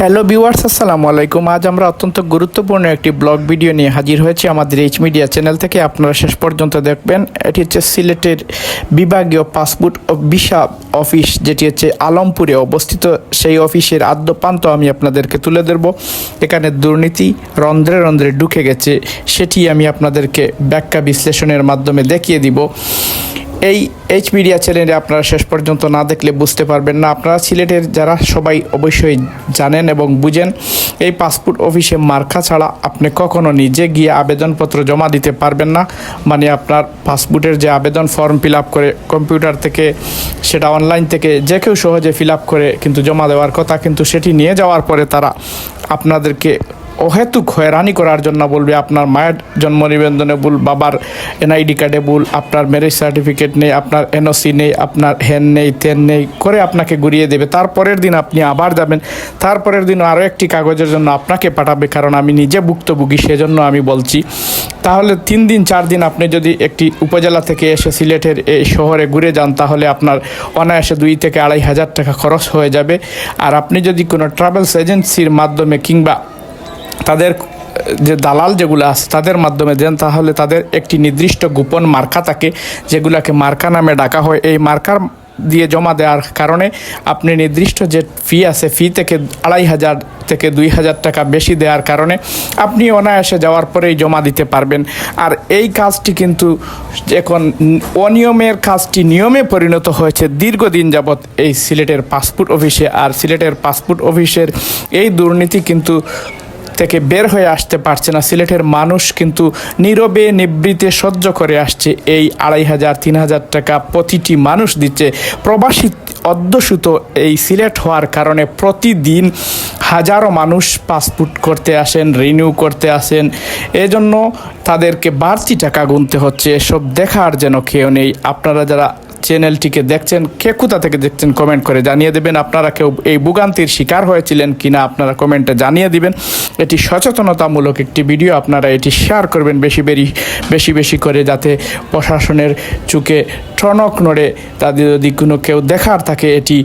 Hello viewers আসসালামু আলাইকুম। আজ আমরা অত্যন্ত গুরুত্বপূর্ণ একটি ব্লগ ভিডিও নিয়ে হাজির হয়েছি আমাদের এইচ মিডিয়া চ্যানেল থেকে। আপনারা শেষ পর্যন্ত দেখবেন। এটি হচ্ছে সিলেটের বিভাগীয় পাসপোর্ট ভিসা অফিস, যেটি হচ্ছে আলমপুরে অবস্থিত। সেই অফিসের আদ্যপান্ত আমি আপনাদেরকে তুলে ধরব। এখানে দুর্নীতি রন্ধ্রে রন্ধ্রে ঢুকে গেছে, সেটি আমি আপনাদেরকে ব্যাখ্যা বিশ্লেষণের মাধ্যমে দেখিয়ে দিব। এই এইচ মিডিয়া চ্যানেলে আপনারা শেষ পর্যন্ত না দেখলে বুঝতে পারবেন না। আপনারা সিলেটের যারা সবাই অবশ্যই জানেন এবং বুঝেন, এই পাসপোর্ট অফিসে মার্কা ছাড়া আপনি কখনো নিজে গিয়ে আবেদনপত্র জমা দিতে পারবেন না। মানে আপনার পাসপোর্টের যে আবেদন ফর্ম ফিল করে কম্পিউটার থেকে, সেটা অনলাইন থেকে যে কেউ সহজে ফিল করে কিন্তু জমা দেওয়ার কথা, কিন্তু সেটি নিয়ে যাওয়ার পরে তারা আপনাদেরকে অহেতুক হয়রানি করার জন্য বলবে, আপনার মায়ের জন্ম নিবন্ধনে ভুল, বাবার এনআইডি কার্ডে ভুল, আপনার ম্যারেজ সার্টিফিকেট নেই, আপনার এনওসি নেই, আপনার হেন নেই তেন নেই করে আপনাকে ঘুরিয়ে দেবে। তারপরের দিন আপনি আবার যাবেন। তারপরের দিন আরও একটি কাগজের জন্য আপনাকে পাঠাবে, কারণ আমি নিজে ভুক্তভোগী, সেজন্য আমি বলছি। তাহলে তিন দিন, চার দিন আপনি যদি একটি উপজেলা থেকে এসে সিলেটের এই শহরে ঘুরে যান, তাহলে আপনার অনায়াসে দুই থেকে আড়াই হাজার টাকা খরচ হয়ে যাবে। আর আপনি যদি কোনো ট্রাভেলস এজেন্সির মাধ্যমে কিংবা তাদের যে দালাল যেগুলো আছে তাদের মাধ্যমে দেন, তাহলে তাদের একটি নির্দিষ্ট গোপন মার্কা থাকে, যেগুলোকে মার্কা নামে ডাকা হয়। এই মার্কার দিয়ে জমা দেওয়ার কারণে আপনি নির্দিষ্ট যে ফি আছে, ফি থেকে আড়াই হাজার থেকে দুই হাজার টাকা বেশি দেওয়ার কারণে আপনি অনায়াসে যাওয়ার পরেই জমা দিতে পারবেন। আর এই কাজটি কিন্তু এখন অনিয়মের কাজটি নিয়মে পরিণত হয়েছে দীর্ঘদিন যাবৎ এই সিলেটের পাসপোর্ট অফিসে। আর সিলেটের পাসপোর্ট অফিসের এই দুর্নীতি কিন্তু থেকে বের হয়ে আসতে পারছে না। সিলেটের মানুষ কিন্তু নীরবে নিবৃতে সহ্য করে আসছে। এই আড়াই হাজার, তিন হাজার টাকা প্রতিটি মানুষ দিচ্ছে। প্রবাসী অধ্যসূত এই সিলেট হওয়ার কারণে প্রতিদিন হাজারো মানুষ পাসপোর্ট করতে আসেন, রিনিউ করতে আসেন। এজন্য তাদেরকে বাড়তি টাকা গুনতে হচ্ছে। এসব দেখার যেন কেউ নেই। আপনারা যারা চ্যানেলটিকে দেখছেন, কে কোথা থেকে দেখছেন কমেন্ট করে জানিয়ে দেবেন। আপনারা কেউ এই ভোগান্তির শিকার হয়েছিলেন কিনা আপনারা কমেন্টে জানিয়ে দিবেন। এটি সচেতনতামূলক একটি ভিডিও, আপনারা এটি শেয়ার করবেন বেশি বেরি, বেশি বেশি করে যাতে প্রশাসনের চুকে টনক নড়ে। তাদের যদি কোনো কেউ দেখার থাকে, এটি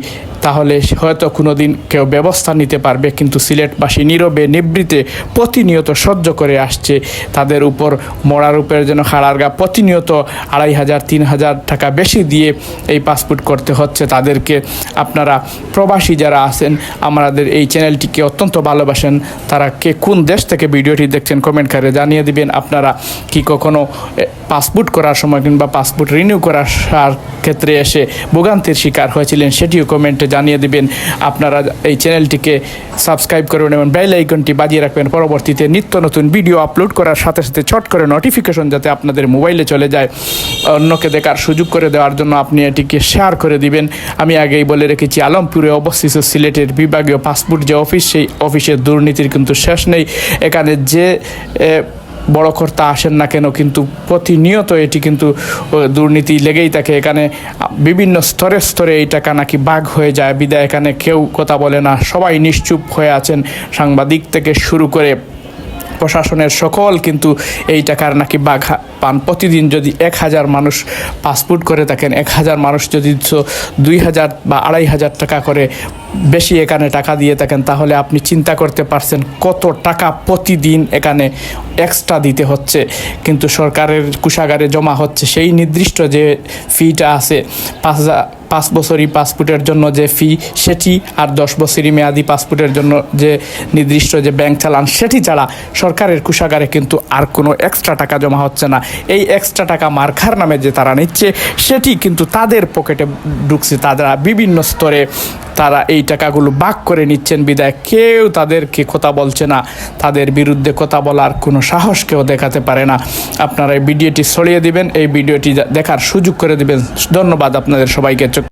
তাহলে হয়তো কোনো দিন কেউ ব্যবস্থা নিতে পারবে, কিন্তু সিলেটবাসী নীরবে, নিবৃতে, প্রতিনিয়ত সহ্য করে আসছে। তাদের উপর মরার উপরে যেন হাড়ারগা প্রতিনিয়ত আড়াই হাজার, তিন হাজার টাকা বেশি দিয়ে এই পাসপোর্ট করতে হচ্ছে তাদেরকে। আপনারা প্রবাসী যারা আছেন, আমাদের এই চ্যানেলটিকে অত্যন্ত ভালোবাসেন। তারা কে কোন দেশ থেকে ভিডিওটি দেখছেন কমেন্ট করে জানিয়ে দিবেন। আপনারা কি কখনো পাসপোর্ট করার সময় কিংবা পাসপোর্ট রিনিউ করার ক্ষেত্রে এসে ভোগান্তির শিকার হয়েছিলেন সেটিও কমেন্টে জানিয়ে দিবেন। আপনারা এই চ্যানেলটিকে সাবস্ক্রাইব করবেন এবং বেল আইকনটি বাজিয়ে রাখবেন। পরবর্তীতে নিত্য নতুন ভিডিও আপলোড করার সাথে সাথে ছট করে নোটিফিকেশন যাতে আপনাদের মোবাইলে চলে যায়। অন্যকে দেখার সুযোগ করে দেওয়ার জন্য আপনি এটিকে শেয়ার করে দিবেন। আমি আগেই বলে রেখেছি, আলমপুরে অবস্থিত সিলেটের বিভাগীয় পাসপোর্ট যে অফিস সেই অফিসের দুর্নীতির কিন্তু শেষ নেই। এখানে যে বড় কর্তা আসেন না কেন, কিন্তু প্রতিনিয়ত এটি কিন্তু দুর্নীতি লেগেই থাকে। এখানে বিভিন্ন স্তরে স্তরে এই টাকা নাকি বাঘ হয়ে যায়, বিদায় এখানে কেউ কথা বলে না। সবাই নিশ্চুপ হয়ে আছেন সাংবাদিক থেকে শুরু করে প্রশাসনের সকল, কিন্তু এই টাকার নাকি বাঘ পান। প্রতিদিন যদি এক হাজার মানুষ পাসপোর্ট করে থাকেন, এক হাজার মানুষ যদি দুই হাজার বা আড়াই হাজার টাকা করে বেশি এখানে টাকা দিয়ে থাকেন, তাহলে আপনি চিন্তা করতে পারছেন কত টাকা প্রতিদিন এখানে এক্সট্রা দিতে হচ্ছে। কিন্তু সরকারের কুষাগারে জমা হচ্ছে সেই নির্দিষ্ট যে ফিটা আছে, পাঁচ হাজার পাঁচ বছরই পাসপোর্টের জন্য যে ফি সেটি আর দশ বছরই মেয়াদি পাসপোর্টের জন্য যে নির্দিষ্ট যে ব্যাংক চালান, সেটি ছাড়া সরকারের কুষাগারে কিন্তু আর কোনো এক্সট্রা টাকা জমা হচ্ছে না। এই এক্সট্রা টাকা মার্কার নামে যে তারা নিচ্ছে, সেটি কিন্তু তাদের পকেটে ঢুকছে। তারা বিভিন্ন স্তরে তারা এই টাকাগুলো বাক করে নিচ্ছেন বিদায় কেউ তাদেরকে কথা বলছে না। তাদের বিরুদ্ধে কথা বলার কোনো সাহস কেউ দেখাতে পারে না। আপনারা এই ভিডিওটি ছড়িয়ে দিবেন। এই ভিডিওটি দেখার সুযোগ করে দিবেন। ধন্যবাদ আপনাদের সবাইকে।